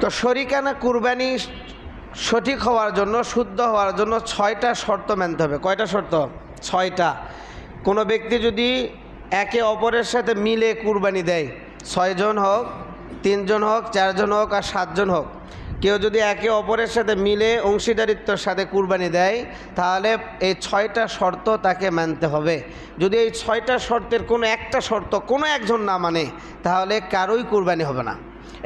তো শরিকানা কুরবানি সঠিক হওয়ার জন্য, শুদ্ধ হওয়ার জন্য ছয়টা শর্ত মানতে হবে। কয়টা শর্ত? ছয়টা। কোনো ব্যক্তি যদি একে অপরের সাথে মিলে কুরবানি দেয়, ছয়জন হোক, তিনজন হোক, চারজন হোক আর সাতজন হোক, কেউ যদি একে অপরের সাথে মিলে অংশীদারিত্বর সাথে কুরবানি দেয়, তাহলে এই ছয়টা শর্ত তাকে মানতে হবে। যদি এই ছয়টা শর্তের কোনো একটা শর্ত কোনো একজন না মানে তাহলে কারোই কুরবানি হবে না।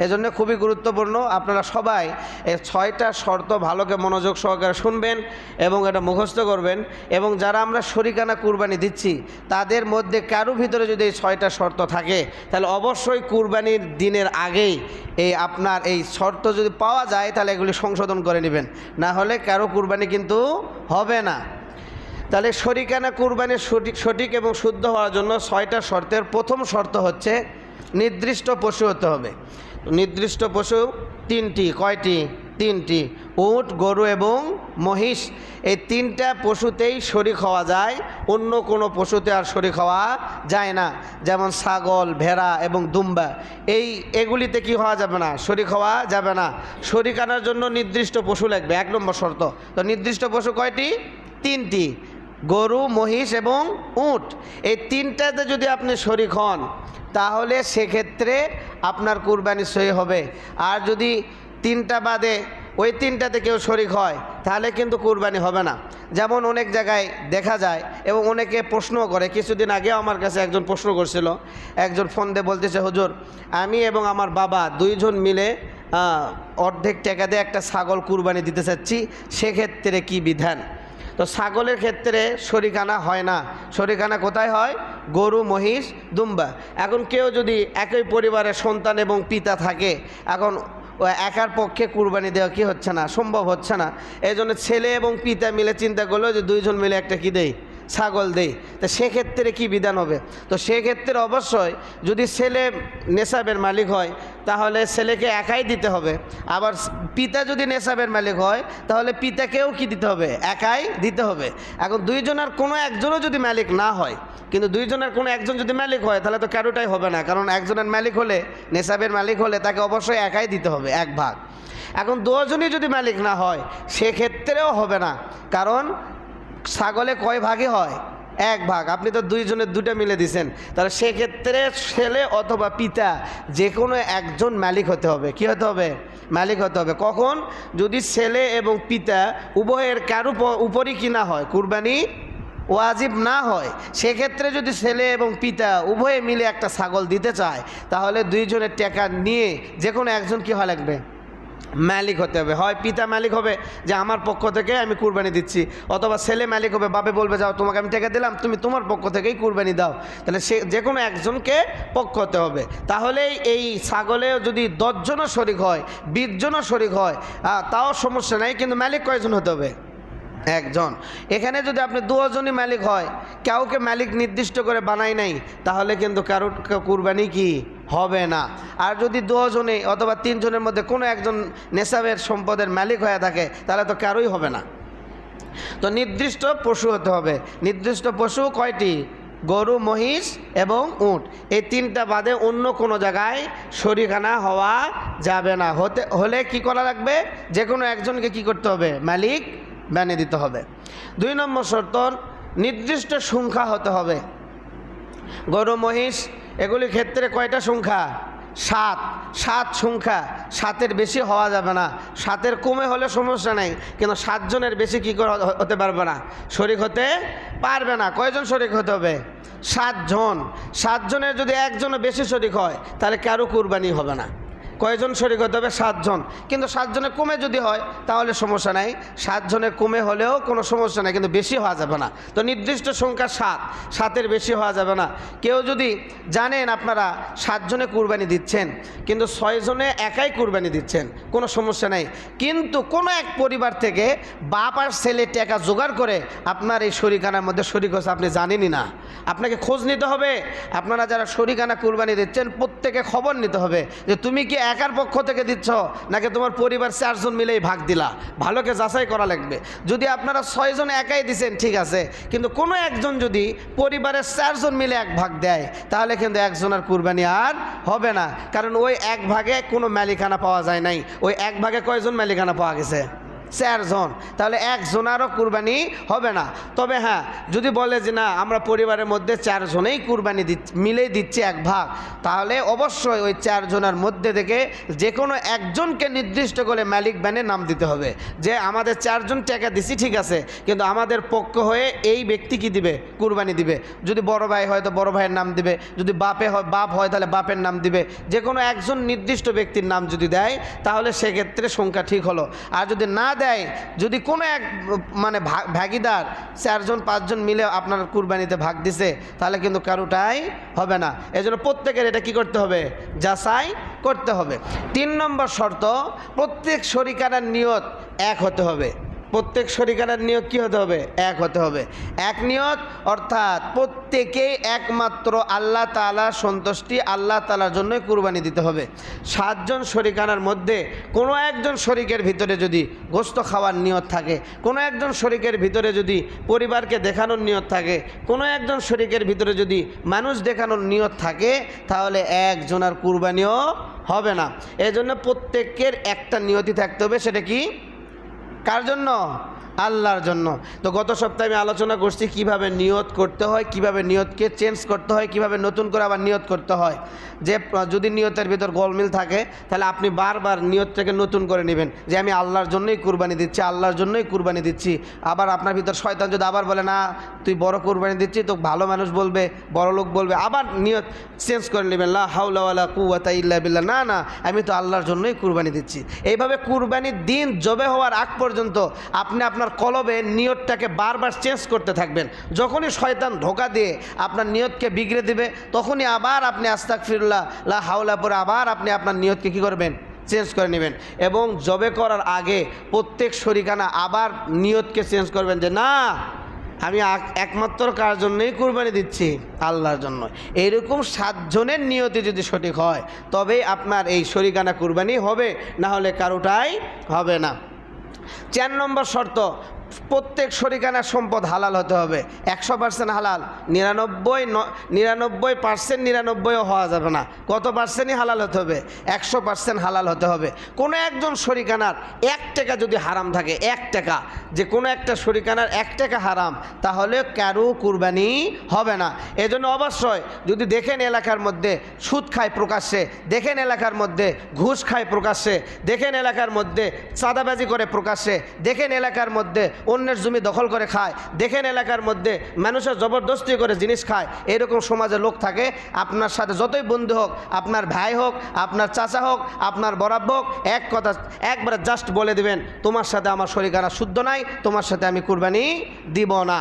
এজন্য খুবই গুরুত্বপূর্ণ আপনারা সবাই এই ছয়টা শর্ত ভালোকে মনোযোগ সহকারে শুনবেন এবং এটা মুখস্থ করবেন এবং যারা আমরা শরিকানা কুরবানি দিচ্ছি, তাদের মধ্যে কারও ভিতরে যদি এই ছয়টা শর্ত থাকে, তাহলে অবশ্যই কুরবানির দিনের আগেই এই আপনার এই শর্ত যদি পাওয়া যায়, তাহলে এগুলি সংশোধন করে নেবেন। না হলে কারও কুরবানি কিন্তু হবে না। তাহলে শরিকানা কুরবানির সঠিক সঠিক এবং শুদ্ধ হওয়ার জন্য ছয়টা শর্তের প্রথম শর্ত হচ্ছে, নির্দিষ্ট পশু হতে হবে। নির্দিষ্ট পশু তিনটি, কয়টি? তিনটি। উট, গরু এবং মহিষ। এই তিনটা পশুতেই শরিক হওয়া যায়, অন্য কোনো পশুতে আর শরিক হওয়া যায় না। যেমন ছাগল, ভেড়া এবং দুম্বা। এই, এগুলিতে কি হওয়া যাবে না? শরিক হওয়া যাবে না। শরিক আনার জন্য নির্দিষ্ট পশু লাগবে, এক নম্বর শর্ত। তো নির্দিষ্ট পশু কয়টি? তিনটি। গরু, মহিষ এবং উট। এই তিনটাতে যদি আপনি শরিক হন, তাহলে সেক্ষেত্রে আপনার কুরবানি সই হবে। আর যদি তিনটা বাদে ওই তিনটাতে কেউ শরিক হয়, তাহলে কিন্তু কুরবানি হবে না। যেমন অনেক জায়গায় দেখা যায়, এবং অনেকে প্রশ্ন করে। কিছুদিন আগেও আমার কাছে একজন প্রশ্ন করছিল। একজন ফোন দিয়ে বলতেছে, হুজুর, আমি এবং আমার বাবা দুইজন মিলে অর্ধেক টাকা দিয়ে একটা ছাগল কুরবানি দিতে চাচ্ছি, সেক্ষেত্রে কি বিধান? তো ছাগলের ক্ষেত্রে শরিকানা হয় না। শরিকানা কোথায় হয়? গরু, মহিষ, দুম্বা। এখন কেউ যদি একই পরিবারের সন্তান এবং পিতা থাকে, এখন একার পক্ষে কুরবানি দেওয়া কি হচ্ছে না? সম্ভব হচ্ছে না। এই ছেলে এবং পিতা মিলে চিন্তা করল যে দুইজন মিলে একটা কি দেয় ছাগল দেই। তো সেক্ষেত্রে কি বিধান হবে? তো সেক্ষেত্রে অবশ্যই যদি ছেলে নেশাবের মালিক হয়, তাহলে ছেলেকে একাই দিতে হবে। আবার পিতা যদি নেশাবের মালিক হয়, তাহলে পিতাকেও কি দিতে হবে? একাই দিতে হবে। এখন দুইজনের কোনো একজনও যদি মালিক না হয়, কিন্তু দুইজনের কোনো একজন যদি মালিক হয়, তাহলে তো কারোটাই হবে না। কারণ একজনের মালিক হলে, নেশাবের মালিক হলে তাকে অবশ্যই একাই দিতে হবে, এক ভাগ। এখন দুজনই যদি মালিক না হয়, সেক্ষেত্রেও হবে না। কারণ ছাগলে কয় ভাগে হয়? এক ভাগ। আপনি তো দুইজনের দুটো মিলে দিছেন। তাহলে সেক্ষেত্রে ছেলে অথবা পিতা যে কোনো একজন মালিক হতে হবে। কি হতে হবে? মালিক হতে হবে। কখন? যদি ছেলে এবং পিতা উভয়ের কারও উপরই কিনা হয়, কুরবানি ওয়াজিব না হয়, সেক্ষেত্রে যদি ছেলে এবং পিতা উভয়ে মিলে একটা ছাগল দিতে চায়, তাহলে দুইজনের টাকা নিয়ে যে কোনো একজন কি হয় লাগবে? মালিক হতে হবে। হয় পিতা মালিক হবে যে আমার পক্ষ থেকে আমি কুরবানি দিচ্ছি, অথবা ছেলে মালিক হবে, বাপে বলবে, যাও, তোমাকে আমি টাকা দিলাম, তুমি তোমার পক্ষ থেকেই কুরবানি দাও। তাহলে সে যে কোনো একজনকে পক্ষ হতে হবে। তাহলে এই ছাগলে যদি দশজনও শরিক হয়, বিশজনও শরিক হয় তাও সমস্যা নাই, কিন্তু মালিক কয়জন হতে হবে? একজন। এখানে যদি আপনি দুজনই মালিক হয়, কাউকে মালিক নির্দিষ্ট করে বানাই নাই, তাহলে কিন্তু কারোর কুরবানি কি হবে না। আর যদি দুজনে অথবা তিনজনের মধ্যে কোনো একজন নেশাবের সম্পদের মালিক হয়ে থাকে, তাহলে তো কারোই হবে না। তো নির্দিষ্ট পশু হতে হবে। নির্দিষ্ট পশু কয়টি? গরু, মহিষ এবং উট। এই তিনটা বাদে অন্য কোনো জায়গায় শরিখানা হওয়া যাবে না। হতে হলে কি করা লাগবে? যে কোনো একজনকে কি করতে হবে? মালিক বানিয়ে দিতে হবে। দুই নম্বর শর্ত, নির্দিষ্ট সংখ্যা হতে হবে। গরু, মহিষ, এগুলির ক্ষেত্রে কয়টা সংখ্যা? সাত। সাত সংখ্যা। সাতের বেশি হওয়া যাবে না। সাতের কমে হলে সমস্যা নেই, কিন্তু সাতজনের বেশি কী করে হতে পারবে না? শরিক হতে পারবে না। কয়জন শরিক হতে হবে? সাতজন। সাতজনের যদি একজনও বেশি শরিক হয়, তাহলে কারও কুরবানি হবে না। কয়জন শরিক হতে হবে? সাতজন। কিন্তু সাতজনে কমে যদি হয়, তাহলে সমস্যা নাই। সাতজনে কমে হলেও কোনো সমস্যা নাই, কিন্তু বেশি হওয়া যাবে না। তো নির্দিষ্ট সংখ্যা সাত। সাতের বেশি হওয়া যাবে না। কেউ যদি জানেন আপনারা সাতজনে কুরবানি দিচ্ছেন, কিন্তু ছয়জনে একাই কুরবানি দিচ্ছেন, কোনো সমস্যা নাই। কিন্তু কোনো এক পরিবার থেকে বাপ আর ছেলে টাকা জোগাড় করে আপনার এই শরিকানার মধ্যে শরিক হচ্ছে আপনি জানেনই না। আপনাকে খোঁজ নিতে হবে। আপনারা যারা শরিকানা কুরবানি দিচ্ছেন, প্রত্যেকে খবর নিতে হবে যে, তুমি কি একার পক্ষ থেকে দিচ্ছ, নাকি তোমার পরিবার চারজন মিলেই ভাগ দিলা? ভালোকে যাচাই করা লাগবে। যদি আপনারা ছয়জন একাই দিচ্ছেন ঠিক আছে। কিন্তু কোনো একজন যদি পরিবারের চারজন মিলে এক ভাগ দেয়, তাহলে কিন্তু একজনের কুরবানি আর হবে না। কারণ ওই এক ভাগে কোনো মালিকানা পাওয়া যায় নাই। ওই এক ভাগে কয়জন মালিকানা পাওয়া গেছে? চারজন তাহলে একজনারও কুরবানি হবে না। তবে হ্যাঁ যদি বলে যে না, আমরা পরিবারের মধ্যে চারজনেই কুরবানি দিচ্ছি মিলেই দিচ্ছি এক ভাগ, তাহলে অবশ্যই ওই চারজনের মধ্যে থেকে যে কোনো একজনকে নির্দিষ্ট করে মালিক ব্যানে নাম দিতে হবে। যে আমাদের চারজন টাকা দিছি ঠিক আছে, কিন্তু আমাদের পক্ষ হয়ে এই ব্যক্তি কি দিবে? কুরবানি দিবে। যদি বড় ভাই হয় তো বড় ভাইয়ের নাম দিবে, যদি বাপে হয়, বাপ হয় তাহলে বাপের নাম দিবে। যে কোনো একজন নির্দিষ্ট ব্যক্তির নাম যদি দেয়, তাহলে সেক্ষেত্রে সংখ্যা ঠিক হলো। আর যদি না দেয় যদি কোনো এক মানে ভাগিদার চারজন পাঁচজন মিলে আপনার কুরবানিতে ভাগ দিছে, তাহলে কিন্তু কারোটাই হবে না। এজন্য প্রত্যেকের এটা কি করতে হবে? যাচাই করতে হবে। তিন নম্বর শর্ত, প্রত্যেক শরিকানার নিয়ত এক হতে হবে। প্রত্যেক শরিকানার নিয়ত কী হতে হবে? এক হতে হবে। এক নিয়ত অর্থাৎ প্রত্যেকেই একমাত্র আল্লাহ তালার সন্তুষ্টি আল্লাহ তালার জন্যই কুরবানি দিতে হবে। সাতজন শরিকানার মধ্যে কোনো একজন শরিকের ভিতরে যদি গোস্ত খাওয়ার নিয়ত থাকে, কোনো একজন শরিকের ভিতরে যদি পরিবারকে দেখানোর নিয়ত থাকে, কোনো একজন শরিকের ভিতরে যদি মানুষ দেখানোর নিয়ত থাকে, তাহলে একজনের কুরবানিও হবে না। এজন্য প্রত্যেকের একটা নিয়তি থাকতে হবে, সেটা কি? কার জন্য? আল্লাহর জন্য। তো গত সপ্তাহে আমি আলোচনা করছি কীভাবে নিয়ত করতে হয়, কীভাবে নিয়তকে চেঞ্জ করতে হয়, কীভাবে নতুন করে আবার নিয়ত করতে হয়। যে, যদি নিয়তের ভিতর গোলমিল থাকে, তাহলে আপনি বারবার নিয়তটাকে নতুন করে নেবেন। যে, আমি আল্লাহর জন্যই কুরবানি দিচ্ছি, আল্লাহর জন্যই কুরবানি দিচ্ছি। আবার আপনার ভিতর শয়তান যদি আবার বলে, না, তুই বড় কুরবানি দিচ্ছি, তো ভালো মানুষ বলবে, বড় লোক বলবে। আবার নিয়ত চেঞ্জ করে নেবেন, লা হাউলা কুয়াতা ইল্লা বিল্লাহ। না না, আমি তো আল্লাহর জন্যই কুরবানি দিচ্ছি। এইভাবে কুরবানির দিন জবে হওয়ার আগ পর্যন্ত আপনি আপনার কলবে নিয়তটাকে বারবার চেঞ্জ করতে থাকবেন। যখনই শয়তান ধোকা দিয়ে আপনার নিয়তকে বিগড়ে দিবে, তখনই আবার আপনি আস্তাক ফিরুল্লাহ লা হাওলা পরে আবার আপনি আপনার নিয়তকে কী করবেন? চেঞ্জ করে নেবেন। এবং জবে করার আগে প্রত্যেক শরিকানা আবার নিয়তকে চেঞ্জ করবেন যে, না, আমি একমাত্র কার জন্যই কুরবানি দিচ্ছি? আল্লাহর জন্য। এইরকম সাতজনের নিয়তি যদি সঠিক হয়, তবেই আপনার এই শরিকানা কুরবানি হবে, না হলে কারোটাই হবে না। চার নম্বর শর্ত প্রত্যেক শরিকানার সম্পদ হালাল হতে হবে। একশো পার্সেন্ট হালাল, নিরানব্বই নিরানব্বই পার্সেন্ট নিরানব্বইও হওয়া যাবে না। কত পার্সেন্টই হালাল হতে হবে? একশো পার্সেন্ট হালাল হতে হবে। কোনো একজন শরিকানার এক টাকা যদি হারাম থাকে, এক টাকা, যে কোনো একটা শরিকানার এক টাকা হারাম, তাহলে কারও কুরবানি হবে না। এজন্য অবশ্যই যদি দেখেন এলাকার মধ্যে সুদ খায় প্রকাশ্যে, দেখেন এলাকার মধ্যে ঘুষ খায় প্রকাশ্যে, দেখেন এলাকার মধ্যে চাঁদাবাজি করে প্রকাশ্যে, দেখেন এলাকার মধ্যে অন্যের জমি দখল করে খায়। দেখেন এলাকার মধ্যে মানুষের জবরদস্তি করে জিনিস খায়। এরকম সমাজে লোক থাকে। আপনার সাথে যতই বন্ধু হোক, আপনার ভাই হোক, আপনার চাচা হোক, আপনার বরাব্য হোক, এক কথা, একবার জাস্ট বলে দিবেন, তোমার সাথে আমার শরীর শরীরানা শুদ্ধ নাই, তোমার সাথে আমি কুরবানি দিব না।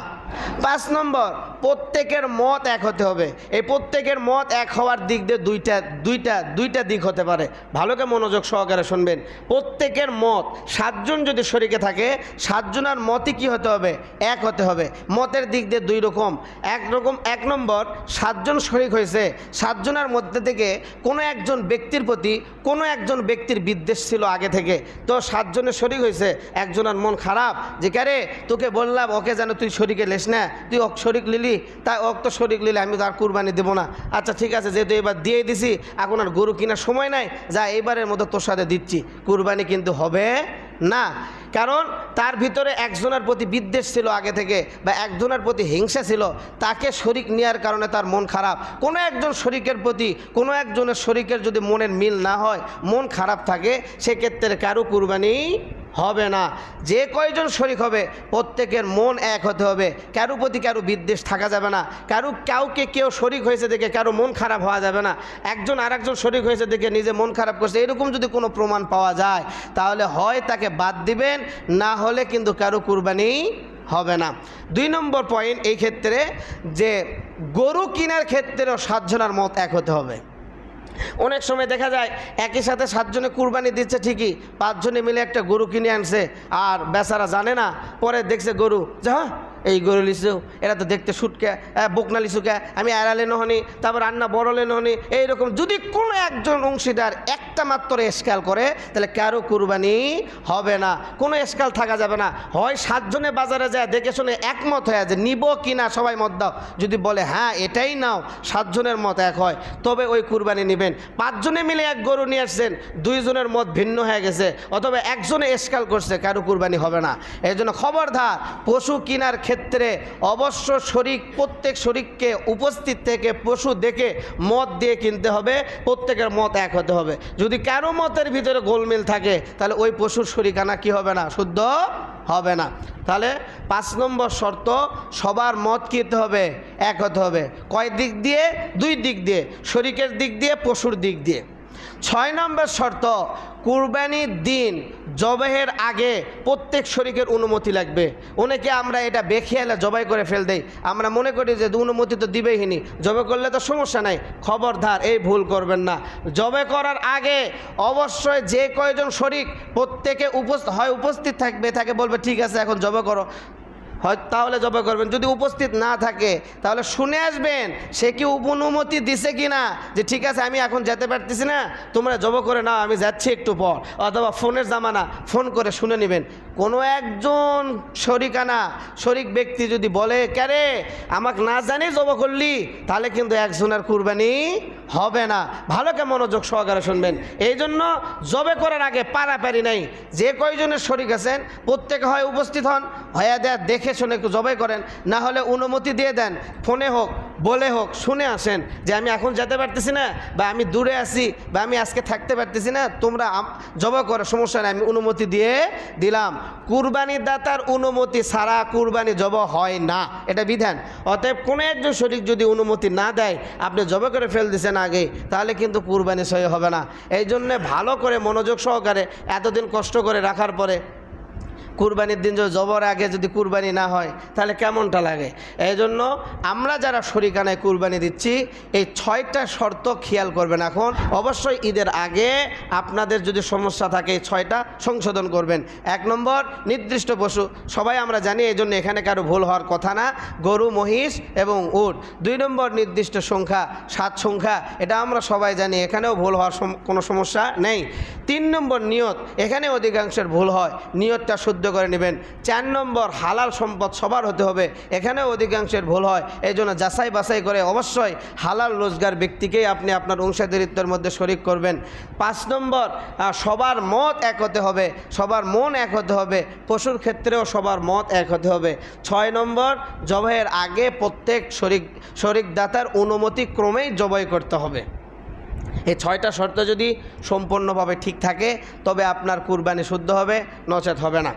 পাঁচ নম্বর, প্রত্যেকের মত এক হতে হবে। এই প্রত্যেকের মত এক হওয়ার দিক দিয়ে দুইটা দুইটা দুইটা দিক হতে পারে। ভালোকে মনোযোগ সহকারে শুনবেন। প্রত্যেকের মত, সাতজন যদি শরিকে থাকে, সাতজনের মতই কি হতে হবে? এক হতে হবে। মতের দিক দিয়ে দুই রকম। এক রকম, এক নম্বর, সাতজন শরিক হয়েছে। সাতজনের মধ্যে থেকে কোনো একজন ব্যক্তির প্রতি, কোনো একজন ব্যক্তির বিদ্বেষ ছিল আগে থেকে। তো সাতজনের শরিক হয়েছে, একজনের মন খারাপ। যে ক্যারে তোকে বললাম, ওকে যেন তুই শরিকে লেস না? তুই ওক শরিক লিলি? তাই ওক তো শরিক লিলে, আমি তার কুরবানি দেবো না। আচ্ছা ঠিক আছে, যেহেতু এবার দিয়ে দিছি, এখন আর গরু কেনার সময় নাই, যা এবারের মতো তোর সাথে দিচ্ছি। কুরবানি কিন্তু হবে না। কারণ তার ভিতরে একজনের প্রতি বিদ্বেষ ছিল আগে থেকে, বা একজনের প্রতি হিংসা ছিল, তাকে শরিক নেওয়ার কারণে তার মন খারাপ। কোনো একজন শরিকের প্রতি, কোনো একজনের শরিকের যদি মনের মিল না হয়, মন খারাপ থাকে, সেক্ষেত্রে কারও কুরবানি হবে না। যে কয়জন শরিক হবে, প্রত্যেকের মন এক হতে হবে। কারও প্রতি কারও বিদ্বেষ থাকা যাবে না। কারও কাউকে কেউ শরিক হয়েছে দেখে কারও মন খারাপ হওয়া যাবে না। একজন আরেকজন শরিক হয়েছে দেখে নিজে মন খারাপ করছে। এরকম যদি কোনো প্রমাণ পাওয়া যায়, তাহলে হয় তাকে বাদ দিবেন, না হলে কিন্তু কারও কুরবানি হবে না। দুই নম্বর পয়েন্ট এই ক্ষেত্রে যে গরু কেনার ক্ষেত্রেও সাতজনের মত এক হতে হবে। অনেক সময় দেখা যায় একই সাথে সাতজনে কুরবানি দিচ্ছে ঠিকই, পাঁচজনে মিলে একটা গরু কিনে আনছে, আর বেচারা জানে না, পরে দেখছে গরু, যে এই গরু লিচু, এরা তো দেখতে সুটকে বকনা লিচুকে আমি আড়ালে নহনি, তারপর রান্না বড়লে নহনি, এইরকম যদি কোনো একজন অংশীদার একটা মাত্র এসকাল করে, তাহলে কারও কুরবানি হবে না। কোনো এসকাল থাকা যাবে না। হয় সাতজনে বাজারে যায়, দেখে শুনে একমত হয়ে যে নিব কি না, সবাই মত দাও। যদি বলে হ্যাঁ এটাই নাও, সাতজনের মত এক হয়, তবে ওই কুরবানি নেবেন। পাঁচজনে মিলে এক গরু নিয়ে আসছেন, দুইজনের মত ভিন্ন হয়ে গেছে। অথবা একজনে এসকাল করছে, কারও কুরবানি হবে না। এই জন্য খবরদার, পশু কিনার ক্ষেত্রে অবশ্য শরিক, প্রত্যেক শরিককে উপস্থিত থেকে পশু দেখে মত দিয়ে কিনতে হবে, প্রত্যেকের মত এক হতে হবে। যদি কারও মতের ভিতরে গোলমিল থাকে, তাহলে ওই পশুর শরিকানা কি হবে না? শুদ্ধ হবে না। তাহলে পাঁচ নম্বর শর্ত, সবার মত কী হতে হবে? এক হতে হবে। কয় দিক দিয়ে? দুই দিক দিয়ে। শরিকের দিক দিয়ে, পশুর দিক দিয়ে। ছয় নম্বর শর্ত, কুরবানির দিন জবাইয়ের আগে প্রত্যেক শরিকের অনুমতি লাগবে। অনেকে আমরা এটা বেখেয়ালে জবাই করে ফেল দেই। আমরা মনে করি যে অনুমতি তো দিবেইনি। জবাই করলে তো সমস্যা নাই। খবরদার, এই ভুল করবেন না। জবাই করার আগে অবশ্যই যে কয়জন শরিক প্রত্যেকে উপস্থিত হয় উপস্থিত থাকবে, তাকে বলবে, ঠিক আছে, এখন জবাই করো। হয় তাহলে জবাই করবেন। যদি উপস্থিত না থাকে, তাহলে শুনে আসবেন সে কি অনুমতি দিছে কি না যে ঠিক আছে, আমি এখন যেতে পারতেছি না, তোমরা জব করে নাও, আমি যাচ্ছি একটু পর। অথবা ফোনের জামানা, ফোন করে শুনে নেবেন। কোনো একজন শরিকানা শরিক ব্যক্তি যদি বলে ক্যারে আমাকে না জানি জব করলি? তাহলে কিন্তু একজনের কুরবানি হবে না। ভালোকে মনোযোগ সহকারে শুনবেন। এই জন্য জবে করার আগে পারাপারি নাই। যে কয়জনের শরিক আছেন, প্রত্যেকে হয় উপস্থিত হন হয়ে দেয় দেখে শুনে জবাই করেন, না হলে অনুমতি দিয়ে দেন, ফোনে হোক, বলে হোক, শুনে আসেন যে আমি এখন যেতে পারতেছি না বা আমি দূরে আছি বা আমি আজকে থাকতে পারতেছি না, তোমরা জবাই করো, সমস্যা নেই, আমি অনুমতি দিয়ে দিলাম। কুরবানির দাতার অনুমতি ছাড়া কুরবানি জব হয় না, এটা বিধান। অতএব কোনো একজন শরিক যদি অনুমতি না দেয়, আপনি জবে করে ফেল দিছেন আগে, তাহলে কিন্তু কুরবানি সহি হবে না। এই জন্যে ভালো করে মনোযোগ সহকারে এতদিন কষ্ট করে রাখার পরে কুরবানির দিন যদি জবর আগে যদি কুরবানি না হয়, তাহলে কেমনটা লাগে? এই জন্য আমরা যারা শরিকানায় কুরবানি দিচ্ছি, এই ছয়টা শর্ত খেয়াল করবেন এখন। অবশ্যই ঈদের আগে আপনাদের যদি সমস্যা থাকে, এই ছয়টা সংশোধন করবেন। এক নম্বর, নির্দিষ্ট পশু। সবাই আমরা জানি এই জন্য এখানে কারও ভুল হওয়ার কথা না। গরু, মহিষ এবং উট। দুই নম্বর, নির্দিষ্ট সংখ্যা, সাত সংখ্যা। এটা আমরা সবাই জানি, এখানেও ভুল হওয়ার কোনো সমস্যা নেই। তিন নম্বর, নিয়ত। এখানে অধিকাংশের ভুল হয়। নিয়তটা শুদ্ধ করে নেবেন। চার নম্বর, হালাল সম্পদ সবার হতে হবে। এখানেও অধিকাংশের ভুল হয়। এই জন্য যাচাই বাছাই করে অবশ্যই হালাল রোজগার ব্যক্তিকেই আপনি আপনার অংশীদারিত্বের মধ্যে শরিক করবেন। পাঁচ নম্বর সবার মত এক হতে হবে। সবার মন এক হতে হবে। পশুর ক্ষেত্রেও সবার মত এক হতে হবে। ছয় নম্বর, জবাইয়ের আগে প্রত্যেক শরিক, শরিকদাতার অনুমতি ক্রমেই জবাই করতে হবে। এই ছয়টা শর্ত যদি সম্পূর্ণভাবে ঠিক থাকে, তবে আপনার কুরবানি শুদ্ধ হবে, নচেত হবে না।